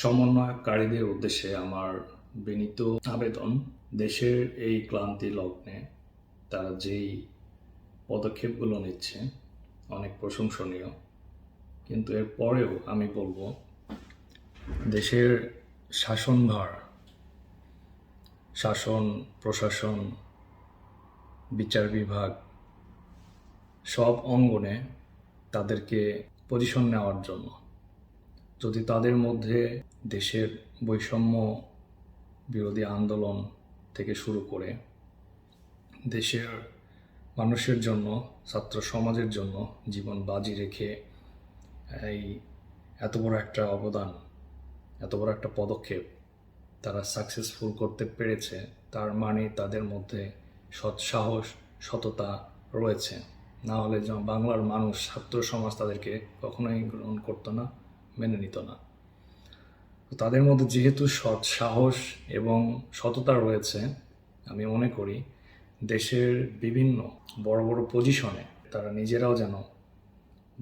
সমন্বয়কারীদের উদ্দেশ্যে আমার বিনীত আবেদন, দেশের এই ক্লান্তি লগ্নে তারা যেই পদক্ষেপগুলো নিচ্ছে, অনেক প্রশংসনীয়। কিন্তু এর পরেও আমি বলব, দেশের শাসনভার, শাসন, প্রশাসন, বিচার বিভাগ সব অঙ্গনে তাদেরকে পজিশন নেওয়ার জন্য যদি তাদের মধ্যে দেশের বৈষম্য বিরোধী আন্দোলন থেকে শুরু করে দেশের মানুষের জন্য, ছাত্র সমাজের জন্য জীবন বাজি রেখে, এই এত বড় একটা অবদান, এত বড় একটা পদক্ষেপ তারা সাকসেসফুল করতে পেরেছে, তার মানে তাদের মধ্যে সৎ সাহস, সততা রয়েছে। না হলে বাংলার মানুষ, ছাত্র সমাজ তাদেরকে কখনোই গ্রহণ করতো না। মেনে নিত না। তাদের মধ্যে যেহেতু সৎ সাহস এবং সততা রয়েছে, আমি মনে করি দেশের বিভিন্ন বড় বড় পজিশনে তারা নিজেরাও যেন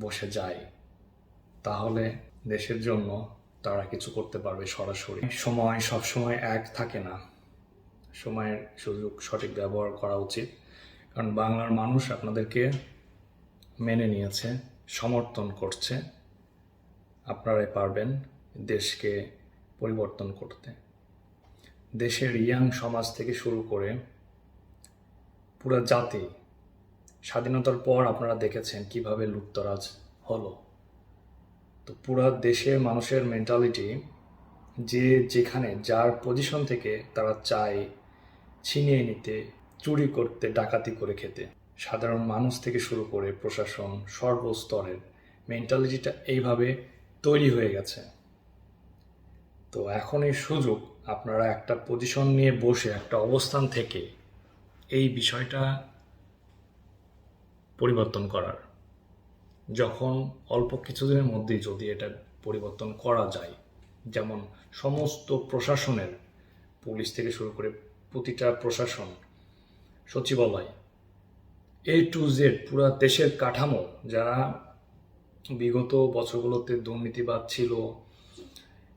বসে যায়, তাহলে দেশের জন্য তারা কিছু করতে পারবে সরাসরি। সময় সবসময় এক থাকে না। সময়ের সুযোগ সঠিক ব্যবহার করা উচিত। কারণ বাংলার মানুষ আপনাদেরকে মেনে নিয়েছে, সমর্থন করছে। আপনারাই পারবেন দেশকে পরিবর্তন করতে। দেশের ইয়াং সমাজ থেকে শুরু করে পুরো জাতি স্বাধীনতার পর আপনারা দেখেছেন কীভাবে লুপ্তরাজ হলো। তো পুরো দেশের মানুষের মেন্টালিটি যে যেখানে, যার পজিশন থেকে তারা চায় ছিনিয়ে নিতে, চুরি করতে, ডাকাতি করে খেতে। সাধারণ মানুষ থেকে শুরু করে প্রশাসন, সর্বস্তরের মেন্টালিটিটা এইভাবে তৈরি হয়ে গেছে। তো এখন এই সুযোগ, আপনারা একটা পজিশন নিয়ে বসে, একটা অবস্থান থেকে এই বিষয়টা পরিবর্তন করার। যখন অল্প কিছুদিনের মধ্যেই যদি এটা পরিবর্তন করা যায়, যেমন সমস্ত প্রশাসনের, পুলিশ থেকে শুরু করে প্রতিটা প্রশাসন, সচিবালয় এ টু জেড পুরা দেশের কাঠামো, যারা বিগত বছরগুলোতে দুর্নীতিবাদ ছিল।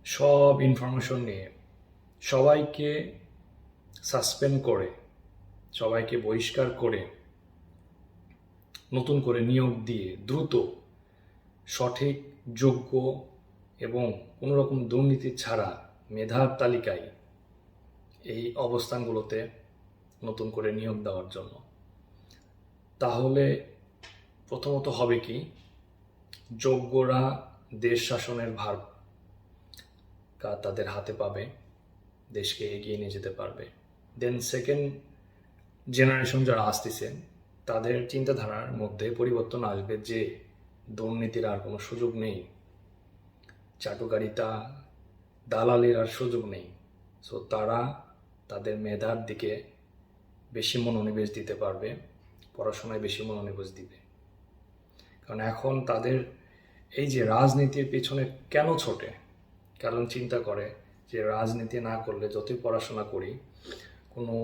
সব ইনফরমেশন নিয়ে সবাইকে সাসপেন্ড করে, সবাইকে বহিষ্কার করে, নতুন করে নিয়োগ দিয়ে দ্রুত, সঠিক, যোগ্য এবং কোনো রকম দুর্নীতি ছাড়া মেধার তালিকায় এই অবস্থানগুলোতে নতুন করে নিয়োগ দেওয়ার জন্য। তাহলে প্রথমত হবে কি? যোগ্যরা দেশ শাসনের ভার তাদের হাতে পাবে, দেশকে এগিয়ে নিয়ে যেতে পারবে। দেন সেকেন্ড জেনারেশন যারা আসতেছেন, তাদের চিন্তাধারার মধ্যে পরিবর্তন আসবে যে দুর্নীতির আর কোনো সুযোগ নেই। চাটুকারিতা, দালালির আর সুযোগ নেই। সো তারা তাদের মেধার দিকে বেশি মনোনিবেশ দিতে পারবে, পড়াশোনায় বেশি মনোনিবেশ দিবে। কারণ এখন তাদের এই যে রাজনীতির পেছনে কেন ছোটে? কারণ চিন্তা করে যে রাজনীতি না করলে, যতই পড়াশোনা করি, কোনো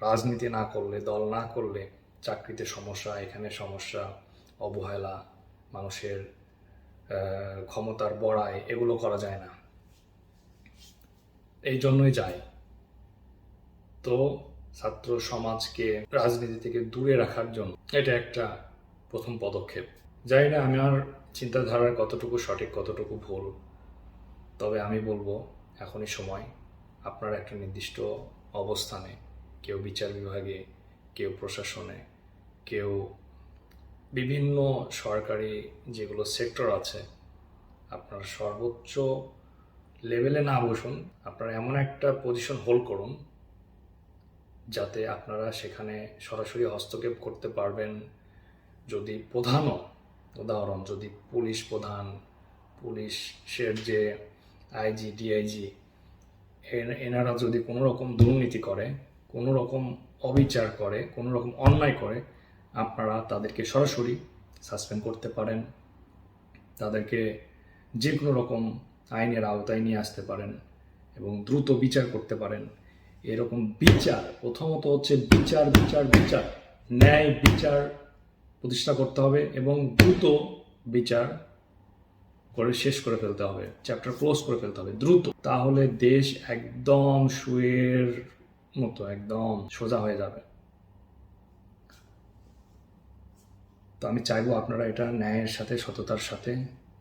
রাজনীতি না করলে, দল না করলে চাকরিতে সমস্যা, এখানে সমস্যা, অবহেলা, মানুষের ক্ষমতার বড়াই, এগুলো করা যায় না। এই জন্যই যায় তো ছাত্র সমাজকে, রাজনীতি থেকে দূরে রাখার জন্য এটা একটা প্রথম পদক্ষেপ। জানি না আমার চিন্তাধারার কতটুকু সঠিক, কতটুকু ভুল? তবে আমি বলব, এখনই সময়। আপনার একটা নির্দিষ্ট অবস্থানে, কেউ বিচার বিভাগে, কেউ প্রশাসনে, কেউ বিভিন্ন সরকারি যেগুলো সেক্টর আছে, আপনার সর্বোচ্চ লেভেলে না বসুন, আপনারা এমন একটা পজিশন হোল্ড করুন, যাতে আপনারা সেখানে সরাসরি হস্তক্ষেপ করতে পারবেন যদি প্রধানও উদাহরণ, যদি পুলিশ প্রধান, পুলিশের যে আইজি, ডিআইজি এনারা যদি কোনো রকম দুর্নীতি করে, কোনো রকম অবিচার করে, কোনো রকম অন্যায় করে, আপনারা তাদেরকে সরাসরি সাসপেন্ড করতে পারেন। তাদেরকে যে কোনো রকম আইনের আওতায় নিয়ে আসতে পারেন এবং দ্রুত বিচার করতে পারেন। এরকম বিচার, প্রথমত হচ্ছে বিচার বিচার বিচার, ন্যায় বিচার প্রতিষ্ঠা করতে হবে এবং দ্রুত বিচার করে শেষ করে ফেলতে হবে চ্যাপ্টার ক্লোজ করে ফেলতে হবে, দ্রুত। তাহলে দেশ একদম শুয়ের মতো, একদম সোজা হয়ে যাবে। তো আমি চাইব আপনারা এটা ন্যায়ের সাথে, সততার সাথে,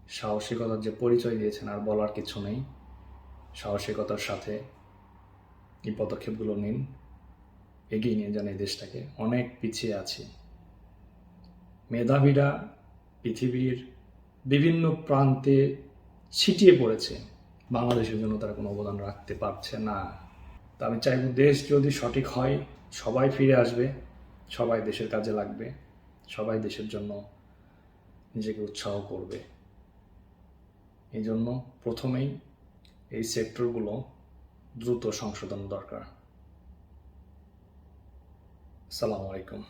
সাহসিকতার যে পরিচয় দিয়েছেন আর বলার কিছু নেই, সাহসিকতার সাথে এই পদক্ষেপগুলো নিন, এগিয়ে নিয়ে যান এই দেশটাকে। অনেক পিছিয়ে আছি। মেধাবীরা পৃথিবীর বিভিন্ন প্রান্তে ছিটিয়ে পড়েছে। বাংলাদেশের জন্য তারা কোনো অবদান রাখতে পারছে না। তা আমি চাইব দেশ যদি সঠিক হয়, সবাই ফিরে আসবে, সবাই দেশের কাজে লাগবে, সবাই দেশের জন্য নিজেকে উৎসাহ করবে। এই জন্য প্রথমেই এই সেক্টরগুলো দ্রুত সংশোধন দরকার। আসসালামু আলাইকুম।